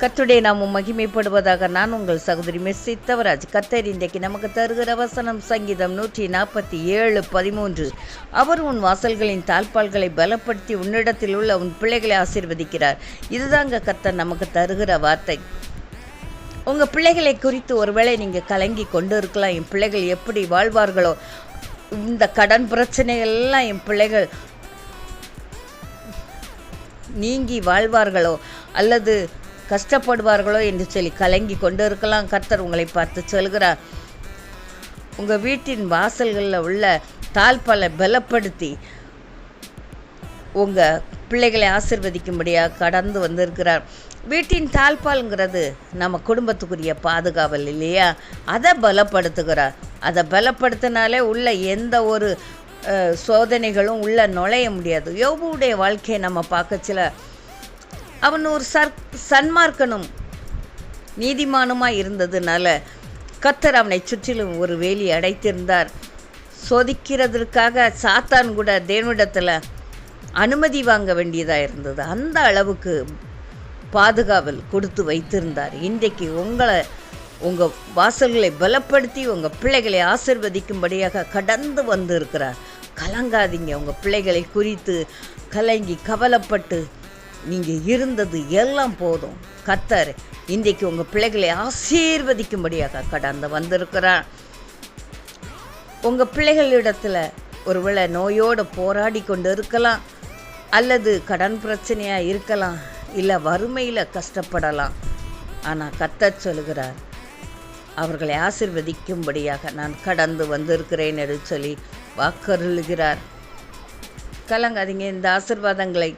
கத்துடைய நாமும் மகிமைப்படுவதாக நான் உங்கள் சகோதரி மெஸ்ஸி தவராஜ். கத்தர் இன்றைக்கு நமக்கு தருகிற வசனம் சங்கீதம் நூற்றி நாற்பத்தி ஏழு பதிமூன்று. அவர் உன் வாசல்களின் தாழ்பால்களை பலப்படுத்தி உன்னிடத்தில் உள்ள உன் பிள்ளைகளை ஆசீர்வதிக்கிறார். இதுதாங்க கத்தர் நமக்கு தருகிற வார்த்தை. உங்கள் பிள்ளைகளை குறித்து ஒருவேளை நீங்கள் கலங்கி கொண்டு இருக்கலாம் என் பிள்ளைகள் எப்படி வாழ்வார்களோ இந்த கடன் பிரச்சனைகள்லாம் என் பிள்ளைகள் நீங்கி வாழ்வார்களோ அல்லது கஷ்டப்படுவார்களோ என்று சொல்லி கலங்கி கொண்டு இருக்கலாம் கர்த்தர் உங்களை பார்த்து சொல்கிறார். உங்கள் வீட்டின் வாசல்களில் உள்ள தாழ்பாலை பலப்படுத்தி உங்கள் பிள்ளைகளை ஆசிர்வதிக்கும்படியாக கடந்து வந்திருக்கிறார். வீட்டின் தாழ்பால்ங்கிறது நம்ம குடும்பத்துக்குரிய பாதுகாவல் இல்லையா? அதை பலப்படுத்துகிறார். அதை பலப்படுத்தினாலே உள்ள எந்த ஒரு சோதனைகளும் உள்ள நுழைய முடியாது. யோபுடைய வாழ்க்கையை நம்ம பார்க்கச்சில அவன் ஒரு சர் சன்மார்க்கனும் நீதிமானுமாய் இருந்ததுனால கத்தர் அவனை சுற்றிலும் ஒரு வேலி அடைத்திருந்தார். சோதிக்கிறதற்காக சாத்தான் கூட தேவனிடத்தில் அனுமதி வாங்க வேண்டியதாக இருந்தது. அந்த அளவுக்கு பாதுகாவல் கொடுத்து வைத்திருந்தார். இன்றைக்கு உங்களை உங்கள் வாசல்களை பலப்படுத்தி உங்கள் பிள்ளைகளை ஆசிர்வதிக்கும்படியாக கடந்து வந்திருக்கிறார். கலங்காதீங்க. உங்கள் பிள்ளைகளை குறித்து கலங்கி கவலைப்பட்டு நீங்கள் இருந்தது எல்லாம் போதும். கத்தர் இன்றைக்கு உங்கள் பிள்ளைகளை ஆசீர்வதிக்கும்படியாக கடந்து வந்திருக்கிறார். உங்கள் பிள்ளைகளிடத்தில் ஒருவேளை நோயோடு போராடி கொண்டு இருக்கலாம் அல்லது கடன் பிரச்சனையாக இருக்கலாம் இல்லை வறுமையில் கஷ்டப்படலாம். ஆனால் கத்தர் சொல்கிறார் அவர்களை ஆசிர்வதிக்கும்படியாக நான் கடந்து வந்திருக்கிறேன் என்று சொல்லி வாக்கருளுகிறார். கலங்காதீங்க இந்த ஆசிர்வாதங்களை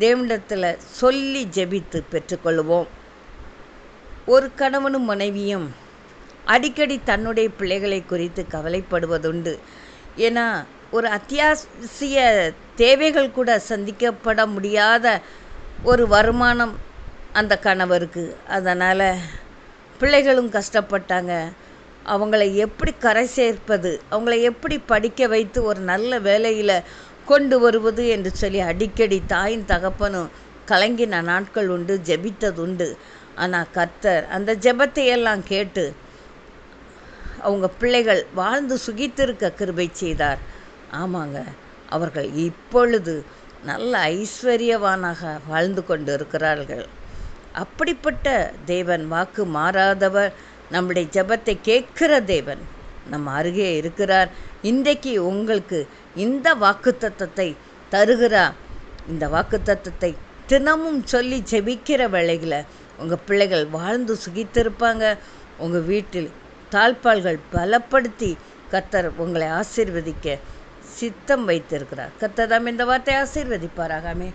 தேவனிடத்தில் சொல்லி ஜெபித்து பெற்றுக்கொள்வோம் ஒரு கணவனும் மனைவியும் அடிக்கடி தன்னுடைய பிள்ளைகளை குறித்து கவலைப்படுவதுண்டு. ஏன்னா ஒரு அத்தியாவசிய தேவைகள் கூட சந்திக்கப்பட முடியாத ஒரு வருமானம் அந்த கணவருக்கு. அதனால் பிள்ளைகளும் கஷ்டப்பட்டாங்க. அவங்கள எப்படி கரை சேர்ப்பது? அவங்கள எப்படி படிக்க வைத்து ஒரு நல்ல வேலையில் கொண்டு வருவது என்று சொல்லி அடிக்கடி தாயின் தகப்பனும் கலங்கின நாட்கள் உண்டு ஜெபித்ததுண்டு ஆனால் கர்த்தர் அந்த ஜெபத்தையெல்லாம் கேட்டு அவங்க பிள்ளைகள் வாழ்ந்து சுகித்திருக்க கிருபை செய்தார். ஆமாங்க அவர்கள் இப்பொழுது நல்ல ஐஸ்வர்யவானாக வாழ்ந்து கொண்டு இருக்கிறார்கள். அப்படிப்பட்ட தேவன் வாக்கு மாறாதவர் நம்முடைய ஜெபத்தை கேட்கிற தேவன் நம்ம அருகே இருக்கிறார். இன்றைக்கு உங்களுக்கு இந்த வாக்குத்தத்தத்தை தருகிறார் இந்த வாக்குத்தத்தத்தை தினமும் சொல்லி ஜெபிக்கிற வேளையில் உங்கள் பிள்ளைகள் வாழ்ந்து சுகித்திருப்பாங்க. உங்கள் வீட்டில் தாழ்பால்கள் பலப்படுத்தி கத்தர் உங்களை ஆசீர்வதிக்க சித்தம் வைத்திருக்கிறார். கத்ததாம் இந்த வார்த்தை ஆசீர்வதிப்பாராகாமே